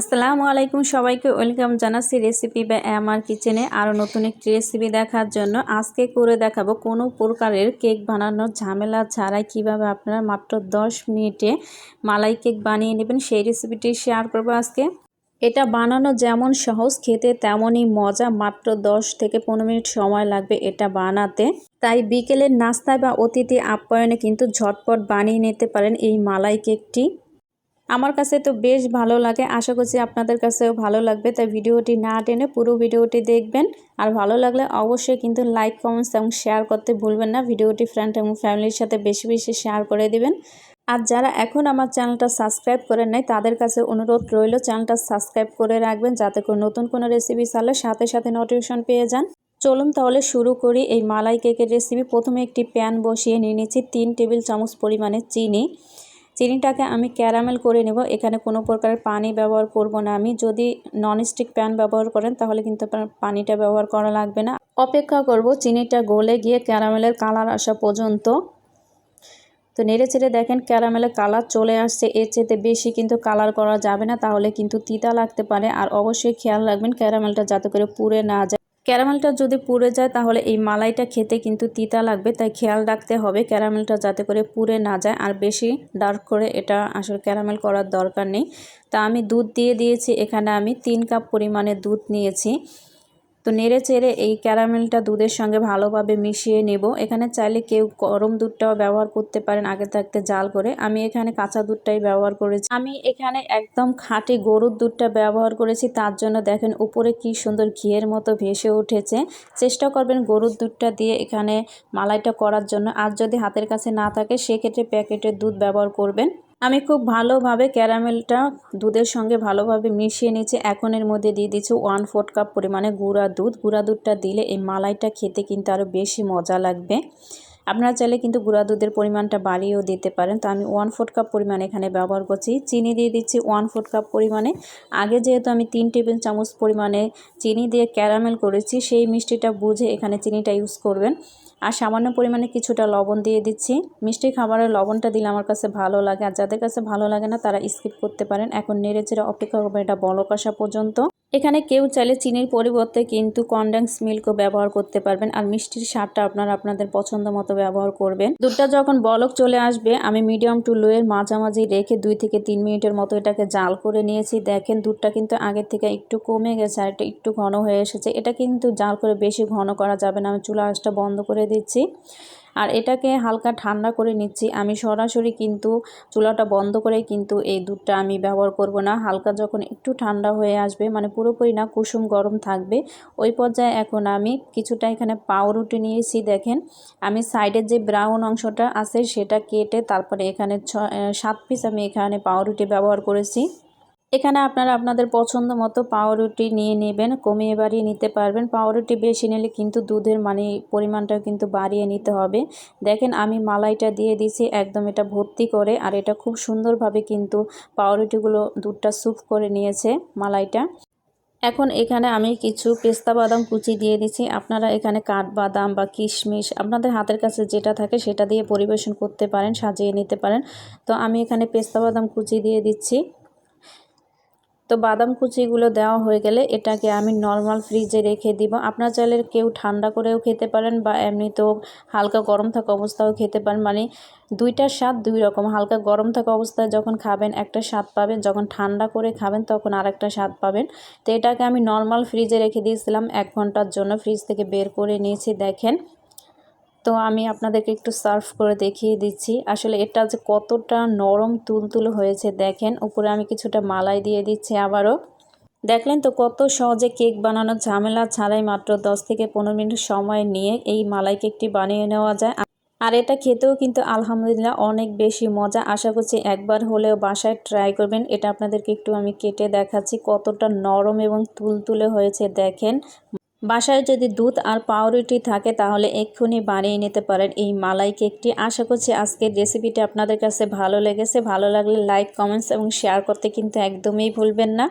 আসসালামু আলাইকুম সবাইকে, ওয়েলকাম জানাচ্ছি রেসিপি বা আমার কিচেনে আরও নতুন একটি রেসিপি দেখার জন্য। আজকে করে দেখাবো কোনো প্রকারের কেক বানানোর ঝামেলা ছাড়াই কীভাবে আপনারা মাত্র 10 মিনিটে মালাই কেক বানিয়ে নেবেন, সেই রেসিপিটি শেয়ার করব আজকে। এটা বানানো যেমন সহজ, খেতে তেমনই মজা, মাত্র 10 থেকে পনেরো মিনিট সময় লাগবে এটা বানাতে। তাই বিকেলের নাস্তায় বা অতিথি আপ্যায়নে কিন্তু ঝটপট বানিয়ে নিতে পারেন এই মালাই কেকটি। আমার কাছে তো বেশ ভালো লাগে। আশা করছি আপনাদের কাছেও ভালো লাগবে। তাই ভিডিওটি না টেনে পুরো ভিডিওটি দেখবেন। আর ভালো লাগলে অবশ্যই কিন্তু লাইক, কমেন্টস এবং শেয়ার করতে ভুলবেন না। ভিডিওটি ফ্রেন্ড এবং ফ্যামিলির সাথে বেশি বেশি শেয়ার করে দিবেন। আর যারা এখন আমার চ্যানেলটা সাবস্ক্রাইব করেন নাই, তাদের কাছে অনুরোধ রইল চ্যানেলটা সাবস্ক্রাইব করে রাখবেন, যাতে করে নতুন কোনো রেসিপি চালে সাথে সাথে নোটিফিকেশন পেয়ে যান। চলুন তাহলে শুরু করি এই মালাই কেকের রেসিপি প্রথমে একটি প্যান বসিয়ে নিয়ে নিচ্ছি তিন টেবিল চামচ পরিমাণে চিনি। চিনিটাকে আমি ক্যারামেল করে নেব। এখানে কোনো প্রকারের পানি ব্যবহার করব না আমি। যদি ননস্টিক প্যান ব্যবহার করেন, তাহলে কিন্তু পানিটা ব্যবহার করা লাগবে না। অপেক্ষা করব চিনিটা গলে গিয়ে ক্যারামেলের কালার আসা পর্যন্ত। তো নেড়ে চেড়ে দেখেন ক্যারামেলের কালার চলে আসছে। এর চেতে বেশি কিন্তু কালার করা যাবে না, তাহলে কিন্তু তিতা লাগতে পারে। আর অবশ্যই খেয়াল রাখবেন ক্যারামেলটা যাতে করে পুড়ে না যায়। ক্যারামেলটা যদি পুড়ে যায়, তাহলে এই মালাইটা খেতে কিন্তু তিতা লাগবে। তাই খেয়াল রাখতে হবে ক্যারামেলটা যাতে করে পুড়ে না যায়। আর বেশি ডার্ক করে এটা আসলে ক্যারামেল করার দরকার নেই। তা আমি দুধ দিয়ে দিয়েছি। এখানে আমি তিন কাপ পরিমাণে দুধ নিয়েছি। তো নেড়ে চেড়ে এই ক্যারামেলটা দুধের সঙ্গে ভালোভাবে মিশিয়ে নেব। এখানে চাইলে কেউ গরম দুধটাও ব্যবহার করতে পারেন, আগে থাকতে জাল করে। আমি এখানে কাঁচা দুধটাই ব্যবহার করেছি। আমি এখানে একদম খাঁটি গরুর দুধটা ব্যবহার করেছি। তার জন্য দেখেন উপরে কি সুন্দর ঘিয়ের মতো ভেসে উঠেছে। চেষ্টা করবেন গরুর দুধটা দিয়ে এখানে মালাইটা করার জন্য। আর যদি হাতের কাছে না থাকে, সেক্ষেত্রে প্যাকেটের দুধ ব্যবহার করবেন। আমি খুব ভালোভাবে ক্যারামেলটা দুধের সঙ্গে ভালোভাবে মিশিয়ে নিয়েছি। এখন এর মধ্যে দিয়ে দিচ্ছি ওয়ান ফোর্থ কাপ পরিমাণে গুঁড়া দুধ। গুঁড়া দুধটা দিলে এই মালাইটা খেতে কিন্তু আরও বেশি মজা লাগবে। আপনারা চাইলে কিন্তু গুঁড়া দুধের পরিমাণটা বাড়িয়েও দিতে পারেন। তো আমি ওয়ান ফোর্থ কাপ পরিমাণ এখানে ব্যবহার করছি। চিনি দিয়ে দিচ্ছি ওয়ান ফোর্থ কাপ পরিমাণে। আগে যেহেতু আমি তিন টেবিল চামচ পরিমাণে চিনি দিয়ে ক্যারামেল করেছি, সেই মিষ্টিটা বুঝে এখানে চিনিটা ইউজ করবেন। আর সামান্য পরিমাণে কিছুটা লবণ দিয়ে দিচ্ছি। মিষ্টি খাবারের লবণটা দিলে আমার কাছে ভালো লাগে। আর যাদের কাছে ভালো লাগে না, তারা স্কিপ করতে পারেন। এখন নেড়ে চেড়ে অপেক্ষা করবেন, এটা বলক আসা পর্যন্ত। এখানে কেউ চাইলে চিনির পরিবর্তে কিন্তু কনডেন্স মিল্কও ব্যবহার করতে পারবেন আর মিষ্টির স্বাদটা আপনারা আপনাদের পছন্দ মতো ব্যবহার করবেন। দুধটা যখন বলক চলে আসবে, আমি মিডিয়াম টু লোয়ের মাঝামাঝি রেখে দুই থেকে তিন মিনিটের মতো এটাকে জাল করে নিয়েছি। দেখেন, দুধটা কিন্তু আগের থেকে একটু কমে গেছে আর এটা একটু ঘন হয়ে এসেছে। এটা কিন্তু জাল করে বেশি ঘন করা যাবে না। আমি চুলা আঁচটা বন্ধ করে দিচ্ছি। আর এটাকে হালকা ঠান্ডা করে নিচ্ছি। আমি সরাসরি কিন্তু চুলাটা বন্ধ করে কিন্তু এই দুধটা আমি ব্যবহার করব না। হালকা যখন একটু ঠান্ডা হয়ে আসবে মানে পুরোপুরি না কুসুম গরম থাকবে, ওই পর্যায়ে এখন আমি কিছুটা এখানে পাউরুটি নিয়েছি, দেখেন। আমি সাইডের যে ব্রাউন অংশটা আছে, সেটা কেটে তারপরে এখানে ছ সাত পিস আমি এখানে পাউরুটি ব্যবহার করেছি। এখানে আপনারা আপনাদের পছন্দ মতো পাউরুটি নিয়ে নেবেন, কমিয়ে বাড়িয়ে নিতে পারবেন। পাউরুটি বেশি নিলে কিন্তু দুধের মানে পরিমাণটাও কিন্তু বাড়িয়ে নিতে হবে। দেখেন আমি মালাইটা দিয়ে দিছি একদম এটা ভর্তি করে, আর এটা খুব সুন্দরভাবে কিন্তু পাউরুটিগুলো দুধটা স্যুপ করে নিয়েছে মালাইটা। এখন এখানে আমি কিছু পেস্তা বাদাম কুচি দিয়ে দিচ্ছি আপনারা এখানে কাঠবাদাম বা কিশমিশ আপনাদের হাতের কাছে যেটা থাকে সেটা দিয়ে পরিবেশন করতে পারেন, সাজিয়ে নিতে পারেন। তো আমি এখানে পেস্তা বাদাম কুচি দিয়ে দিচ্ছি। তো বাদাম কুচিগুলো দেওয়া হয়ে গেলে এটাকে আমি নর্মাল ফ্রিজে রেখে দিব। আপনার চাইলে কেউ ঠান্ডা করেও খেতে পারেন বা এমনিতেও হালকা গরম থাকা অবস্থাও খেতে পারেন। মানে দুইটার স্বাদ দুই রকম। হালকা গরম থাকা অবস্থায় যখন খাবেন, একটা স্বাদ পাবেন। যখন ঠান্ডা করে খাবেন, তখন আরেকটা স্বাদ পাবেন। তো এটাকে আমি নর্মাল ফ্রিজে রেখে দিয়েছিলাম এক ঘণ্টার জন্য। ফ্রিজ থেকে বের করে নিয়েছি, দেখেন। তো আমি আপনাদেরকে একটু সার্ভ করে দেখিয়ে দিচ্ছি। আসলে এটা যে কতটা নরম, তুলতুল হয়েছে দেখেন। উপরে আমি কিছুটা মালাই দিয়ে দিচ্ছি আবারও। দেখলেন তো কত সহজে কেক বানানোর ঝামেলা ছাড়াই মাত্র 10 থেকে পনেরো মিনিট সময় নিয়ে এই মালাই কেকটি বানিয়ে নেওয়া যায়। আর এটা খেতেও কিন্তু আলহামদুলিল্লাহ অনেক বেশি মজা। আশা করছি একবার হলেও বাসায় ট্রাই করবেন। এটা আপনাদেরকে একটু আমি কেটে দেখাচ্ছি কতটা নরম এবং তুলতুলে হয়েছে দেখেন। বাসায় যদি দুধ আর পাউরুটি থাকে, তাহলে এক্ষুনি বানিয়ে নিতে পারেন এই মালাই কেকটি। আশা করছি আজকের রেসিপিটি আপনাদের কাছে ভালো লেগেছে। ভালো লাগলে লাইক, কমেন্টস এবং শেয়ার করতে কিন্তু একদমই ভুলবেন না।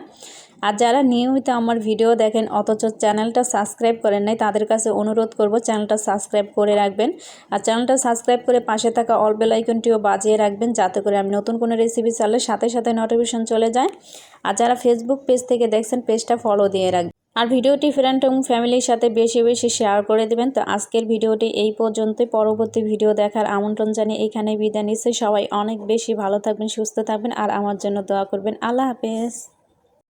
আর যারা নিয়মিত আমার ভিডিও দেখেন, অথচ চ্যানেলটা সাবস্ক্রাইব করেন নাই, তাদের কাছে অনুরোধ করব চ্যানেলটা সাবস্ক্রাইব করে রাখবেন। আর চ্যানেলটা সাবস্ক্রাইব করে পাশে থাকা অল বেল আইকনটিও বাজিয়ে রাখবেন, যাতে করে আমি নতুন কোনো রেসিপি চালে সাথে সাথে নোটিফিকেশন চলে যায়। আর যারা ফেসবুক পেজ থেকে দেখছেন পেজটা ফলো দিয়ে রাখবেন। আর ভিডিওটি ফ্রেন্ড এবং ফ্যামিলির সাথে বেশি বেশি শেয়ার করে দেবেন। তো আজকের ভিডিওটি এই পর্যন্ত পরবর্তী ভিডিও দেখার আমন্ত্রণ জানিয়ে এখানে বিদায় নিচ্ছে। সবাই অনেক বেশি ভালো থাকবেন, সুস্থ থাকবেন আর আমার জন্য দোয়া করবেন। আল্লাহ হাফেজ।